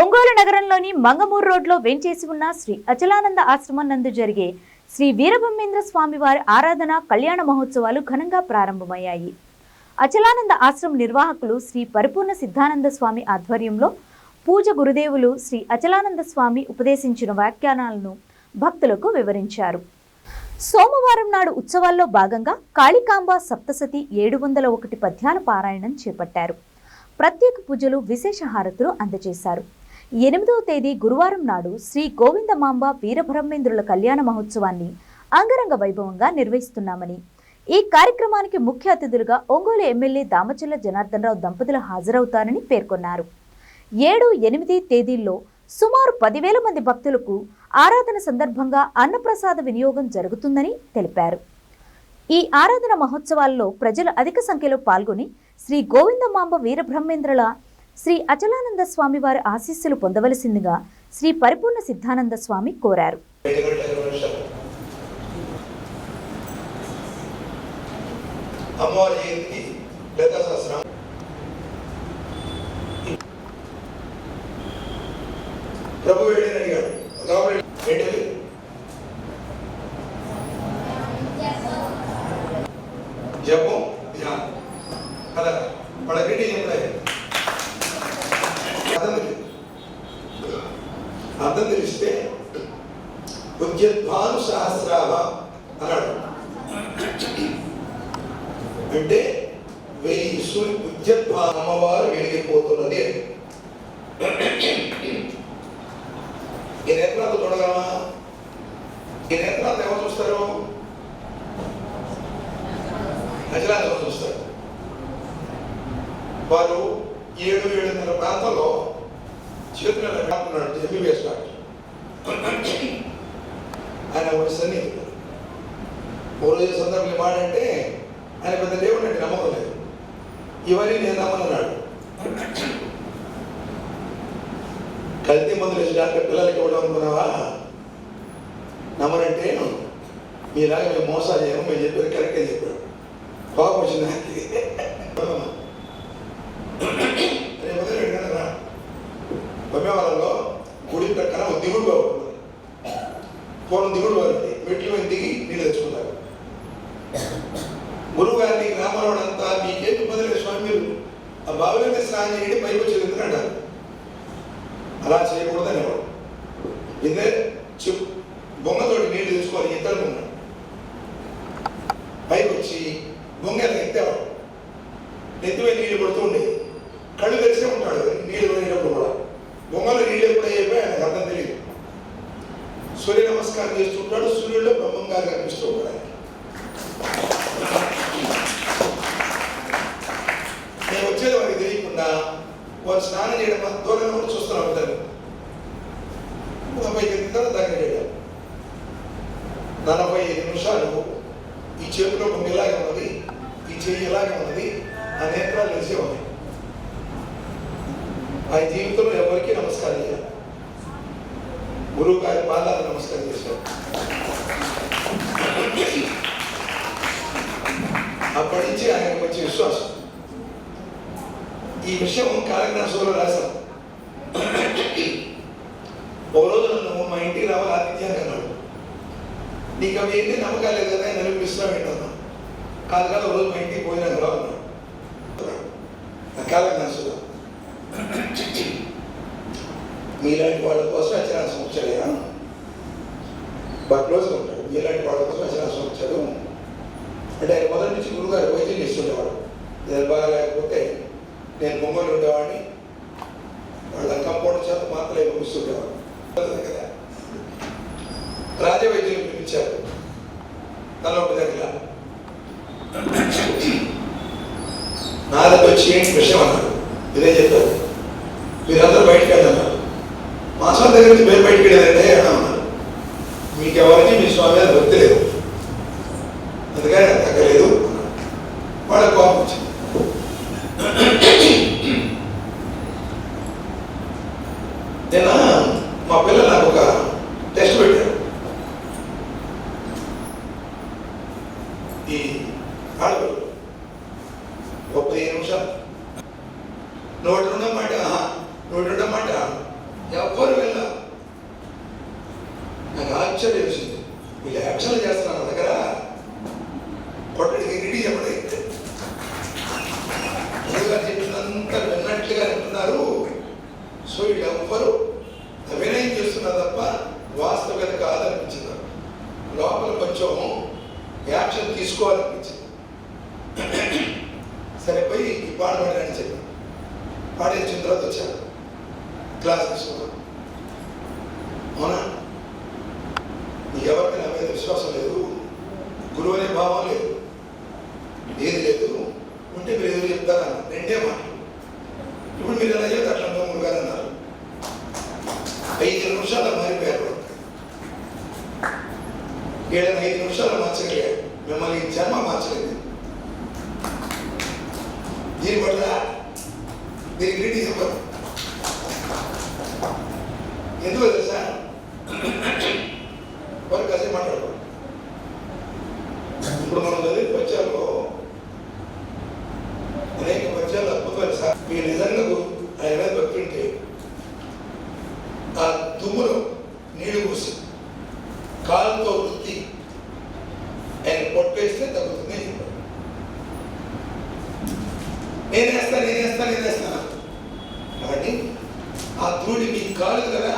ఒంగోలు నగరంలోని మంగమూరు రోడ్లో వేంచేసి ఉన్న శ్రీ అచలానంద ఆశ్రమం నందు జరిగే శ్రీ వీరబ్రహ్మేంద్ర స్వామి వారి ఆరాధన కళ్యాణ మహోత్సవాలు ఘనంగా ప్రారంభమయ్యాయి. అచలానంద ఆశ్రమ నిర్వాహకులు శ్రీ పరిపూర్ణ సిద్ధానంద స్వామి ఆధ్వర్యంలో పూజ గురుదేవులు శ్రీ అచలానంద స్వామి ఉపదేశించిన వ్యాఖ్యానాలను భక్తులకు వివరించారు. సోమవారం నాడు ఉత్సవాల్లో భాగంగా కాళికాంబ సప్తసతి ఏడు వందల ఒకటి పద్యాల పారాయణం చేపట్టారు. ప్రత్యేక పూజలు విశేష హారతులు అందజేశారు. ఎనిమిదవ తేదీ గురువారం నాడు శ్రీ గోవిందమాంబ వీరబ్రహ్మేంద్రుల కళ్యాణ మహోత్సవాన్ని అంగరంగ వైభవంగా నిర్వహిస్తున్నామని ఈ కార్యక్రమానికి ముఖ్య అతిథులుగా ఒంగోలు ఎమ్మెల్యే దామచల్ల జనార్దన్ రావు దంపతులు హాజరవుతారని పేర్కొన్నారు. ఏడు ఎనిమిది తేదీల్లో సుమారు పదివేల మంది భక్తులకు ఆరాధన సందర్భంగా అన్నప్రసాద వినియోగం జరుగుతుందని తెలిపారు. ఈ ఆరాధన మహోత్సవాల్లో ప్రజలు అధిక సంఖ్యలో పాల్గొని శ్రీ గోవిందమాంబ వీరబ్రహ్మేంద్రుల శ్రీ అచలానంద స్వామి వారి ఆశీస్సులు పొందవలసిందిగా శ్రీ పరిపూర్ణ సిద్ధానంద స్వామి కోరారు. అమ్మవారి జయంతి గత సంవత్సరం అర్థం తెలిస్తే ఉద్యద్భాను సహస్రావ అన్నాడు. అంటే వెయ్యి సూర్య ఉద్యద్భా అమ్మవారు వెలిగిపోతున్నది ఈ నేత్రాలు చూడగలమా? ఈ నేత్రాలు ఎవరు చూస్తారు? ప్రజలు ఎవరు చూస్తారు? వారు ఏడు ఏడున్నర ప్రాంతంలో చేతులు కాకున్నాడు ఎంబీబీఎస్ డాక్టర్ ఆయన ఒక సన్నిహితుడు. ఓ రోజు సందర్భంలో మాడంటే ఆయన పెద్ద దేవుడు నమ్మకం లేదు. ఇవన్నీ నేను నమ్మనన్నాడు. కల్తీ మందులు వేసి డాక్టర్ పిల్లలకి ఇవ్వడం అనుకున్నావా? నమ్మనంటే మీలాగా మేము మోసాలు చేయము మేము చెప్పారు కరెక్టే చెప్పాడు. కోపం వచ్చింది ఆ స్నానం చేయండి పైకి వచ్చేది ఎందుకు అంటారు. అలా చేయకూడదని ఎవరు ఇదే చెప్పు బొమ్మతోటి నీళ్ళు తెచ్చుకోవాలి ఇద్దరు బొమ్మ. పైకి వచ్చి బొంగ ఎత్తేవాడు. నెత్తిపై నీళ్ళు పడుతూ ఉండేది. కళ్ళు తెరిచే ఉంటాడు నీళ్ళు పడినప్పుడు కూడా బొమ్మలో నీళ్ళు ఎప్పుడు అయిపోయి ఆయనకు అర్థం తెలియదు సూర్య నమస్కారం చేస్తుంటాడు సూర్యుడిలో బ్రహ్మంగా కనిపిస్తూ ఉంటాడు ఆయన. నేను వచ్చేది వారికి తెలియకుండా వారు స్నానం చేయడం మా దూరంగా కూడా చూస్తున్నాం ఇద్దరు నలభై ఐదు తర్వాత దగ్గర చేయడం నలభై ఐదు నిమిషాలు ఈ చేతిలో కొన్ని ఇలాగే ఉన్నది ఈ చెయ్యి ఇలాగే ఉన్నది ఆ నేత్రాలు తెలిసే ఉన్నాయి. ఆ జీవితంలో ఎవరికి నమస్కారం చేయాలి. గురువు గారి పాదాలు నమస్కారం చేశారు. అప్పటి నుంచి ఆయనకు వచ్చే విశ్వాసం. ఈ విషయం కాలజ్ఞాసంలో రాశాం ఓ రోజు నువ్వు మా ఇంటికి రావాలి ఆతిథ్యాన్ని అన్నాడు. నీకు అవి ఏంటి నమ్మకాలు లేదు కదా నేను అనిపిస్తున్నావు ఏంటన్నా కాదు కాదు ఓ రోజు మా ఇంటికి పోయిన రావు కాలజ్ఞాసంలో మీలాంటి వాళ్ళ కోసం అచనాసం వచ్చాడయా బట్ క్లోజ్గా ఉంటాడు. మీలాంటి వాళ్ళ కోసం అచనాసం వచ్చాడు అంటే ఆయన మొదటి నుంచి గురుగారు వైద్యం చేస్తుండేవాడు నేను బాగా లేకపోతే నేను బొమ్మలు ఉండేవాడిని. వాళ్ళ కంపౌండ్ చేత మాత్రమే పంపిస్తుండేవాడు కదా రాజవైద్యులు పిలిపించారు తలొప్పి దగ్గర. నారదు వచ్చి ఏంటి విషయం అన్నారు? ఇదే చెప్పారు. మీరందరూ బయటకు వెళ్ళన్నారు మాసం దగ్గర నుంచి మీరు బయటికి వెళ్ళారంటే అన్నారు. మీకెవరికి మీ స్వామి గారు భక్తి లేదు అందుకని నాకు తగ్గలేదు వాళ్ళ కోపం వచ్చింది నిన్న మా పిల్లలు నాకు ఒక టెస్ట్ పెట్టారు. ఈ ఆడపిల్లలు ఒక పదిహేను నిమిషాలు. నోటి ఉండమాట నోటి ఉండమాట నూట ఎవ్వరు వెళ్ళా. నాకు ఆశ్చర్యం వేసింది. వీళ్ళు యాక్షన్లు చేస్తున్నారు నా దగ్గర. కొట్టడికి రెడీ చెప్పడే చెప్పినంత విన్నట్లుగా అంటున్నారు సో వీళ్ళు ఎవ్వరు యాక్షన్ తీసుకోవాలనిపించింది సరే పోయి ఈ పాట పాడాలని చెప్పాను పాడేసిన తర్వాత వచ్చాను క్లాస్ తీసుకున్నాను అవునా? ఎవరికైనా మీద విశ్వాసం లేదు. గురువు అనే భావం లేదు ఏది లేదు ఉంటే మీరు ఎదురు చెప్తారా రెండే మాటలు ఇప్పుడు మీరు ఎలా చెప్తే అట్లా మూడు గారు అన్నారు ఐదు నిమిషాలు మారిపోయారు ఏడైనా ఐదు నిమిషాలు మార్చగలిగారు మిమ్మల్ని ఈ జన్మ మార్చలేదు దీని పట్ల దీనికి చెప్పదు ఎందుకు తెలుసా? వారు కాసేపు మాట్లాడుకో. ఇప్పుడు మనం చదివి పద్యాల్లో అనేక పద్యాలు అద్భుతమైన సార్. మీరు నిజంగా ఆయన మీద భక్తి ఆ దుమ్మును నీళ్ళు పోసి కాలుతో వృత్తి ఆయన పొట్టేస్తే తగ్గుతుంది అని చెప్పాడు. నేనేస్తా నేనేస్తా నేనేస్తాను కాబట్టి ఆ ధూళి మీ కాలు కదా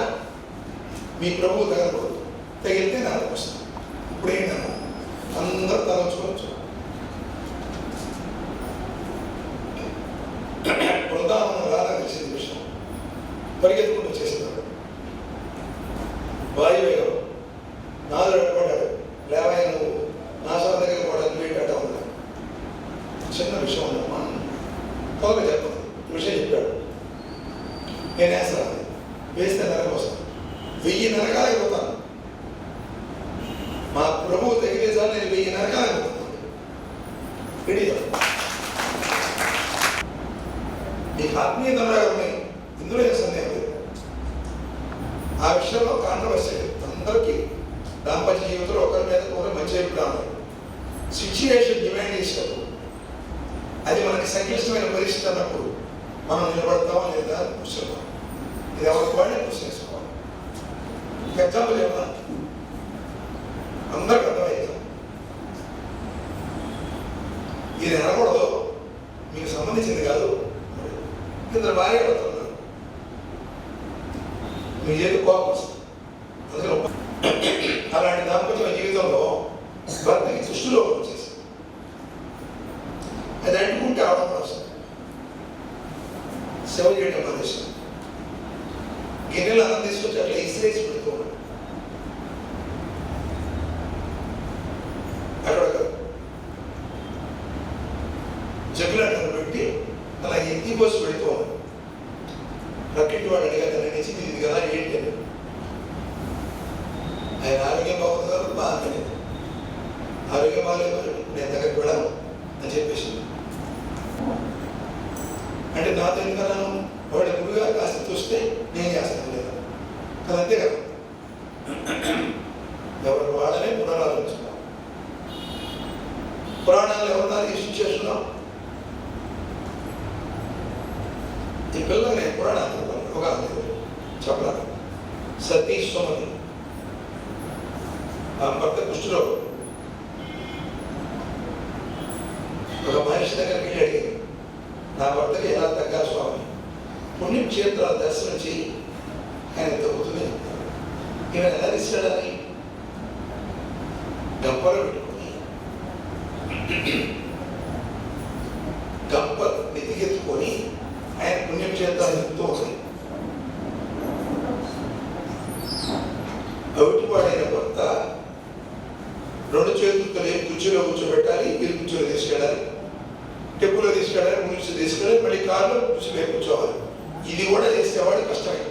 మీ ప్రభువు తగలకూడదు తగిలితే నాకు వస్తుంది ఇప్పుడు ఏంటన్నా అందరూ తలంచుకోవచ్చు బృందావనం రాధా తెలిసింది విషయం పరిగెత్తుకుంటూ చేసినాడు వాయువేగం నాదుడు అడ్డుపడ్డాడు లేవయ్య నువ్వు నా సొంత దగ్గర కూడా అడ్డుపెట్టాట ఉన్నాడు చిన్న విషయం ఉందమ్మా తోక చెప్పదు ఈ విషయం చెప్పాడు నేను వేస్తాను వేస్తే నరకం వస్తాను వెయ్యి నరకాలకు పోతాను మా ప్రభువు తగిలే సార్ నేను వెయ్యి నరకాలకు పోతాను రెడీ మీకు ఆత్మీయ ఉన్నాయి ఇందులో ఏ సందేహం లేదు. ఆ విషయంలో కాంట్రవర్సీ అందరికీ దాంపత్య జీవితంలో ఒకరి మీద ఒకరు మంచి అభిప్రాయం. సిచ్యుయేషన్ డిమాండ్ చేసినప్పుడు అది మనకి సంక్లిష్టమైన పరిస్థితి అన్నప్పుడు మనం నిలబడతామా లేదా అని కూర్చుంటాం ఇది ఎవరికి వాళ్ళని క్వశ్చన్ ఎగ్జాంపుల్ ఏమన్నా? అందరికి అర్థమవుతాం ఇది అనకూడదు మీకు సంబంధించింది కాదు ఇద్దరు భార్య పడుతున్నారు మీ ఏది కోపం వస్తుంది? అలాంటి దాంపత్యం జీవితంలో భర్తకి దృష్టిలో వచ్చేసి అది అంటుకుంటే ఆడడం వస్తుంది. సేవ చేయడం ప్రదేశం గిన్నెలు అన్నం తీసుకొచ్చి అట్లా ఇసిరేసి పెడుతూ అక్కడ ఒక జగ్గులాటను పెట్టి అలా ఎత్తి పోసి పెడుతూ ఉన్నాడు రక్కింటి వాడు అడిగారు అనేసి ఇది కదా ఏంటి అని ఆయన ఆరోగ్యం బాగుంది కదా బాగానే ఆరోగ్యం బాగాలేదు నేను దగ్గరికి వెళ్ళాను అని చెప్పేసి అంటే నాతో ఎందుకు వాడి గురుగా కాస్త చూస్తే నేను చేస్తాను లేదా? కదా అంతే కదా. ఎవరు వాడనే పునరాలోచిస్తున్నాం పురాణాలు ఎవరన్నా ఈ సిచ్యువేషన్లో ఈ పిల్లలు నేను పురాణాలు చెప్పాను ఒక చెప్పలేదు సతీష్ ఆ భర్త కుష్ఠులో ఒక మనిషి దగ్గరికి వెళ్ళి అడిగింది నా భర్తకి తగ్గాలి స్వామి. పుణ్యక్షేత్రాలు దర్శనం చేయి. ఆయన తగ్గుతుంది ఈమె ఎలా తీసుకెళ్ళాలి గంపలు పెట్టుకుని గంప నెత్తికెత్తుకొని ఆయన పుణ్యక్షేత్రాలు ఎక్కుతూ ఉంది అవిటివాడైన భర్త రెండు చేతులతో కూర్చోలో కూర్చోబెట్టాలి వీళ్ళు కూర్చోలో తీసుకెళ్ళాలి టెంపుల్లో తీసుకెళ్ళాలి ముందు తీసుకెళ్ళాలి కారులో కూర్చోబెట్టి కూర్చోవాలి. ఇది కూడా చేసేవాడు కష్టమే.